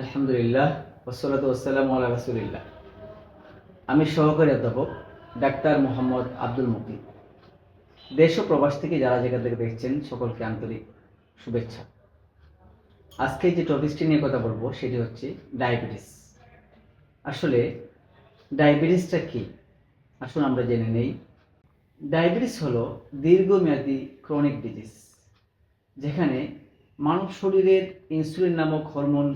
আলহামদুলিল্লাহ, ওসলাত ওসালাম আল্লাহ রাসুলিল্লাহ। আমি সহকারী অধ্যাপক ডাক্তার মোহাম্মদ আব্দুল মুকিম দেশ ও প্রবাস থেকে যারা যেখান থেকে দেখছেন, সকলকে আন্তরিক শুভেচ্ছা। আজকে যে টপিকসটি নিয়ে কথা বলব, সেটি হচ্ছে ডায়াবেটিস। আসলে ডায়াবেটিসটা কি? আসুন আমরা জেনে নেই। ডায়াবেটিস হলো দীর্ঘমেয়াদী ক্রনিক ডিজিজ, যেখানে মানব শরীরের ইনসুলিন নামক হরমোন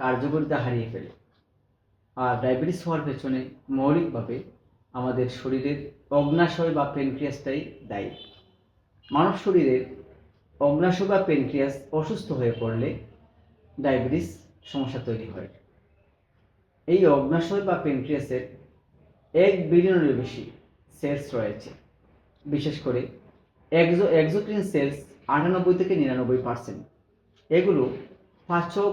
কার্যকারিতা হারিয়ে ফেলে। আর ডায়াবেটিস হওয়ার পেছনে মৌলিকভাবে আমাদের শরীরের অগ্নাশয় বা পেনক্রিয়াসটাই দায়ী। মানব শরীরের অগ্নাশয় বা পেনক্রিয়াস অসুস্থ হয়ে পড়লে ডায়াবেটিস সমস্যা তৈরি হয়। এই অগ্নাশয় বা পেনক্রিয়াসের এক বিলিয়নের বেশি সেলস রয়েছে। বিশেষ করে এক্সো এক্সোক্রিন সেলস আটানব্বই থেকে নিরানব্বই পার্সেন্ট এগুলো পাচক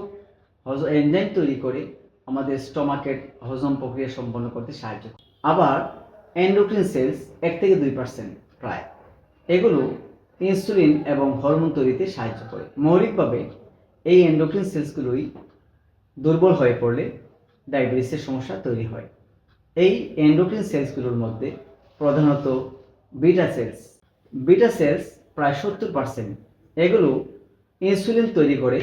হজ এনজাইম তৈরি করে আমাদের স্টমাকের হজম প্রক্রিয়া সম্পন্ন করতে সাহায্য করে। আবার এন্ডোক্রিন সেলস এক থেকে দুই পার্সেন্ট প্রায়। এগুলো ইনসুলিন এবং হরমোন তৈরিতে সাহায্য করে। মৌলিকভাবে এই এন্ডোক্রিন সেলসগুলোই দুর্বল হয়ে পড়লে ডায়াবেটিসের সমস্যা তৈরি হয়। এই এন্ডোক্রিন সেলসগুলোর মধ্যে প্রধানত বিটা সেলস বিটা সেলস প্রায় সত্তর পার্সেন্ট এগুলো ইনসুলিন তৈরি করে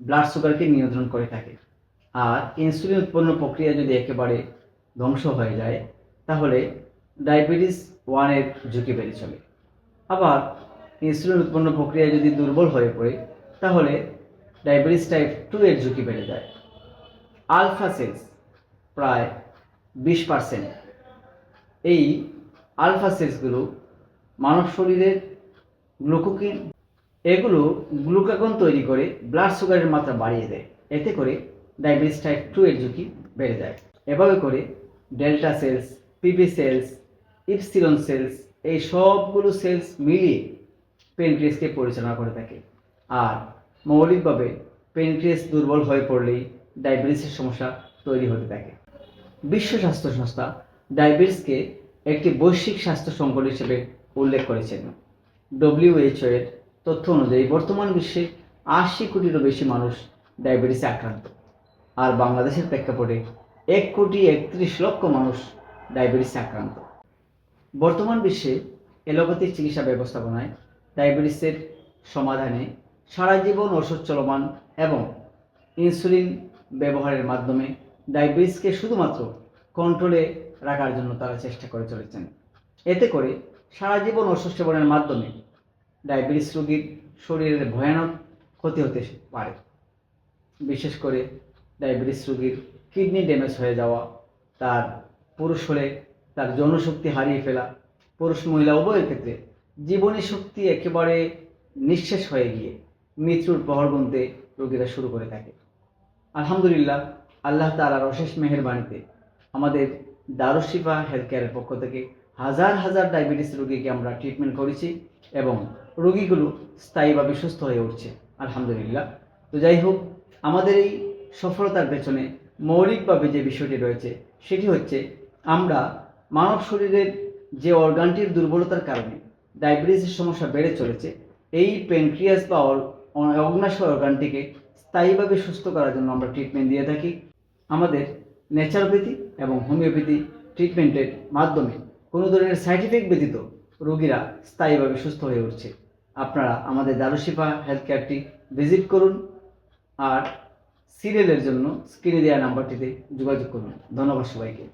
ব্লাড সুগারকে নিয়ন্ত্রণ করে থাকে। আর ইনসুলিন উৎপন্ন প্রক্রিয়া যদি একেবারে ধ্বংস হয়ে যায়, তাহলে ডায়াবেটিস ওয়ানের ঝুঁকি বেড়ে চলে। আবার ইনসুলিন উৎপন্ন প্রক্রিয়া যদি দুর্বল হয়ে পড়ে, তাহলে ডায়াবেটিস টাইপ টু এর ঝুঁকি বেড়ে যায়। আলফা সেলস প্রায় বিশ পার্সেন্ট এই আলফা সেলসগুলো মানব শরীরের গ্লুকোকিন এগুলো গ্লুকাগন তৈরি করে ব্লাড সুগারের মাত্রা বাড়িয়ে দেয়। এতে করে ডায়াবেটিস টাইপ টু এর ঝুঁকি বেড়ে যায়। এভাবে করে delta cells PP cells epsilon cells এই সবগুলো সেলস মিলিয়ে পেনক্রিয়াসকে পরিচালনা করে থাকে। আর মৌলিকভাবে পেনক্রিয়াস দুর্বল হয়ে পড়লেই ডায়াবেটিসের সমস্যা তৈরি হতে থাকে। বিশ্ব স্বাস্থ্য সংস্থা ডায়াবেটিসকে একটি বৈশ্বিক স্বাস্থ্য সংকট হিসেবে উল্লেখ করেছেন। ডব্লিউএইচও এর তথ্য অনুযায়ী বর্তমান বিশ্বে আশি কোটিরও বেশি মানুষ ডায়াবেটিসে আক্রান্ত। আর বাংলাদেশের প্রেক্ষাপটে এক কোটি একত্রিশ লক্ষ মানুষ ডায়াবেটিসে আক্রান্ত। বর্তমান বিশ্বে এলোপ্যাথিক চিকিৎসা ব্যবস্থাপনায় ডায়াবেটিসের সমাধানে সারা জীবন ওষুধ চলমান এবং ইনসুলিন ব্যবহারের মাধ্যমে ডায়াবেটিসকে শুধুমাত্র কন্ট্রোলে রাখার জন্য তারা চেষ্টা করে চলেছেন। এতে করে সারা জীবন ওষুধ সেবনের মাধ্যমে ডায়াবেটিস রোগীর শরীরের ভয়ানক ক্ষতি হতে পারে। বিশেষ করে ডায়াবেটিস রোগীর কিডনি ড্যামেজ হয়ে যাওয়া, তার পুরুষ হলে তার যৌনশক্তি হারিয়ে ফেলা, পুরুষ মহিলা উভয়ের ক্ষেত্রে জীবনী শক্তি একেবারে নিঃশেষ হয়ে গিয়ে মৃত্যুর প্রহর গুনতে রোগীরা শুরু করে থাকে। আলহামদুলিল্লাহ, আল্লাহ তালার অশেষ মেহের মেহেরবাণীতে আমাদের দারুশিফা হেলথ কেয়ারের পক্ষ থেকে হাজার হাজার ডায়াবেটিস রোগীকে আমরা ট্রিটমেন্ট করেছি এবং রোগীগুলো স্থায়ীভাবে সুস্থ হয়ে উঠছে, আলহামদুলিল্লাহ। তো যাই হোক, আমাদের এই সফলতার পেছনে মৌলিকভাবে যে বিষয়টি রয়েছে, সেটি হচ্ছে আমরা মানব শরীরের যে অর্গানটির দুর্বলতার কারণে ডায়াবেটিসের সমস্যা বেড়ে চলেছে, এই পেনক্রিয়াস বা অগ্নাশয় অর্গানটিকে স্থায়ীভাবে সুস্থ করার জন্য আমরা ট্রিটমেন্ট দিয়ে থাকি। আমাদের ন্যাচারোপ্যাথি এবং হোমিওপ্যাথি ট্রিটমেন্টের মাধ্যমে কোনো ধরনের সাইড ইফেক্ট ব্যতীত রোগীরা স্থায়ীভাবে সুস্থ হয়ে উঠছে। আপনারা আমাদের দারুশিফা হেলথ কেয়ারটি ভিজিট করুন আর সিরিয়ালের জন্য স্ক্রিনে দেওয়া নাম্বারটিতে যোগাযোগ করুন। ধন্যবাদ সবাইকে।